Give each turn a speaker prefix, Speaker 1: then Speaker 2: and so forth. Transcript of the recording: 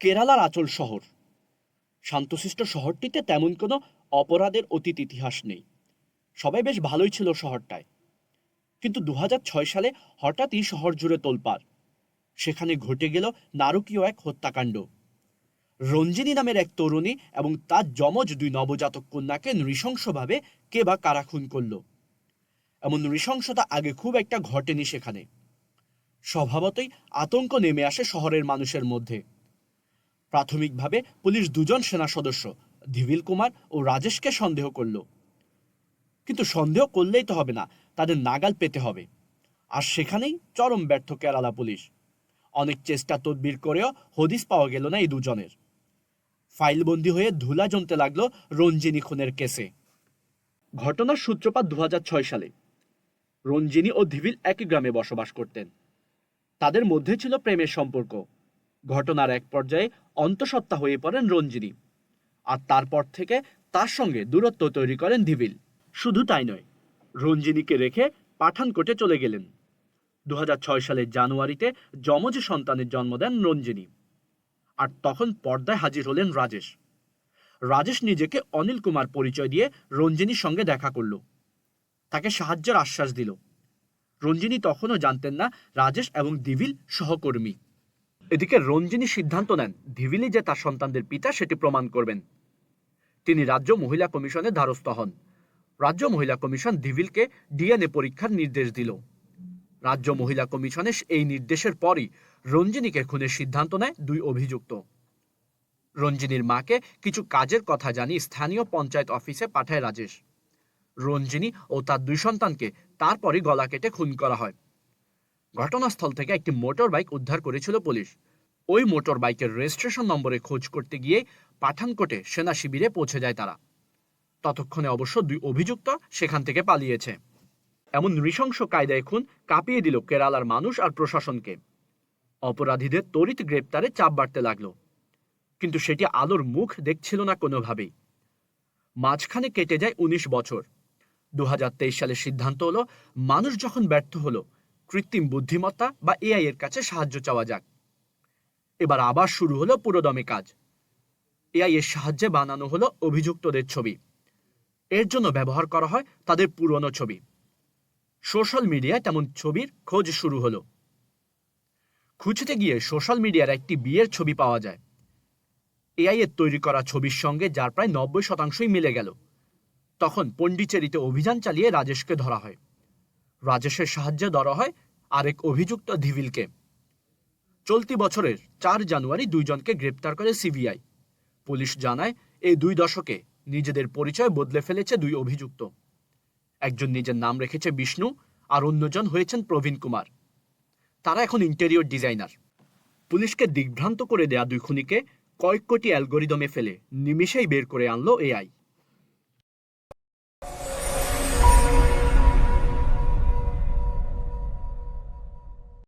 Speaker 1: কেরালার আচল শহর। শান্তশিষ্ট শহরটিতে তেমন কোনো অপরাধের অতীত ইতিহাস নেই। সবাই বেশ ভালোই ছিল শহরটায়। কিন্তু দু হাজার ছয় সালে হঠাৎই শহর জুড়ে তোলপাড়। সেখানে ঘটে গেল নারকীয় এক হত্যাকাণ্ড। রঞ্জিনী নামের এক তরুণী এবং তার যমজ দুই নবজাতক কন্যাকে নৃশংসভাবে কে বা কারা খুন করল। এমন নৃশংসতা আগে খুব একটা ঘটেনি সেখানে। স্বভাবতই আতঙ্ক নেমে আসে শহরের মানুষের মধ্যে। প্রাথমিকভাবে পুলিশ দুজন সেনা সদস্য, ধিবিল কুমার ও রাজেশকে সন্দেহ করল। কিন্তু সন্দেহ করলেই তো হবে না, তাদের নাগাল পেতে হবে। আর সেখানেই চরম ব্যর্থ কেরালা পুলিশ। অনেক চেষ্টা তদবির করেও হদিস পাওয়া গেল না এই দুজনের। ফাইলবন্দি হয়ে ধুলা জমতে লাগল রঞ্জিনী খুনের কেসে। ঘটনার সূত্রপাত দু হাজার ছয় সালে। রঞ্জিনী ও ধিবিল একই গ্রামে বসবাস করতেন। তাদের মধ্যে ছিল প্রেমের সম্পর্ক। ঘটনার এক পর্যায়ে অন্তঃসত্ত্বা হয়ে পড়েন রঞ্জিনী। আর তারপর থেকে তার সঙ্গে দূরত্ব তৈরি করেন ধিবিল। শুধু তাই নয়, রঞ্জিনীকে রেখে পাঠানকোটে চলে গেলেন। দু হাজার ছয় সালের জানুয়ারিতে যমজ সন্তানের জন্ম দেন রঞ্জিনী। আর তখন পর্দায় হাজির হলেন রাজেশ। রাজেশ নিজেকে অনিল কুমার পরিচয় দিয়ে রঞ্জিনীর সঙ্গে দেখা করল। তাকে সাহায্যের আশ্বাস দিল। রঞ্জিনী তখনও জানতেন না রাজেশ এবং দিভিল সহকর্মী। এদিকে রঞ্জিনী সিদ্ধান্ত নেন দিভিলি যে তার সন্তানদের পিতা সেটি প্রমাণ করবেন। তিনি রাজ্য মহিলা কমিশনের দ্বারস্থ হন। রাজ্য মহিলা কমিশন দিভিলকে ডিএনএ পরীক্ষার নির্দেশ দিল। রাজ্য মহিলা কমিশনের এই নির্দেশের পরই রঞ্জিনীকে খুনের সিদ্ধান্ত নেয় দুই অভিযুক্ত। রঞ্জিনীর মাকে কিছু কাজের কথা জানিয়ে স্থানীয় পঞ্চায়েত অফিসে পাঠায় রাজেশ। রঞ্জিনী ও তার দুই সন্তানকে তারপরই গলা কেটে খুন করা হয়। ঘটনাস্থল থেকে একটি মোটর বাইক উদ্ধার করেছিল পুলিশ। ওই মোটর বাইকের রেজিস্ট্রেশন নম্বরে খোঁজ করতে গিয়ে পাঠানকোটে সেনা শিবিরে পৌঁছে যায় তারা। ততক্ষণে অবশ্য দুই অভিযুক্ত সেখান থেকে পালিয়েছে। এমন নৃশংস কায়দায় খুন কাঁপিয়ে দিল কেরালার মানুষ আর প্রশাসনকে। অপরাধীদের তড়িৎ গ্রেপ্তারে চাপ বাড়তে লাগল। কিন্তু সেটি আলোর মুখ দেখছিল না কোনোভাবেই। মাঝখানে কেটে যায় উনিশ বছর। দু সালে সিদ্ধান্ত হলো, মানুষ যখন ব্যর্থ হলো কৃত্রিম বুদ্ধিমত্তা বা এআই এর কাছে সাহায্য চাওয়া যাক। এবার আবার শুরু হলো পুরোদমে কাজ। এআই এর সাহায্যে বানানো হলো অভিযুক্তদের ছবি। এর জন্য ব্যবহার করা হয় তাদের পুরনো ছবি। সোশ্যাল মিডিয়ায় তেমন ছবির খোঁজ শুরু হলো। খুঁজতে গিয়ে সোশ্যাল মিডিয়ার একটি বিয়ের ছবি পাওয়া যায়। এআই এর তৈরি করা ছবির সঙ্গে যার প্রায় নব্বই শতাংশই মিলে গেল। তখন পণ্ডিচেরিতে অভিযান চালিয়ে রাজেশকে ধরা হয়। রাজেশের সাহায্যে ধরা হয় আরেক অভিযুক্ত ধিভিলকে চলতি বছরের চার জানুয়ারি দুইজনকে গ্রেপ্তার করে সিবিআই। পুলিশ জানায়, এই দুই দশকে নিজেদের পরিচয় বদলে ফেলেছে দুই অভিযুক্ত। একজন নিজের নাম রেখেছে বিষ্ণু, আর অন্যজন হয়েছেন প্রবীণ কুমার। তারা এখন ইন্টেরিয়র ডিজাইনার। পুলিশকে দিগ্ভ্রান্ত করে দেয়া দুই খুনিকে কয়েক কোটি অ্যালগোরিদমে ফেলে নিমিষেই বের করে আনলো এআই।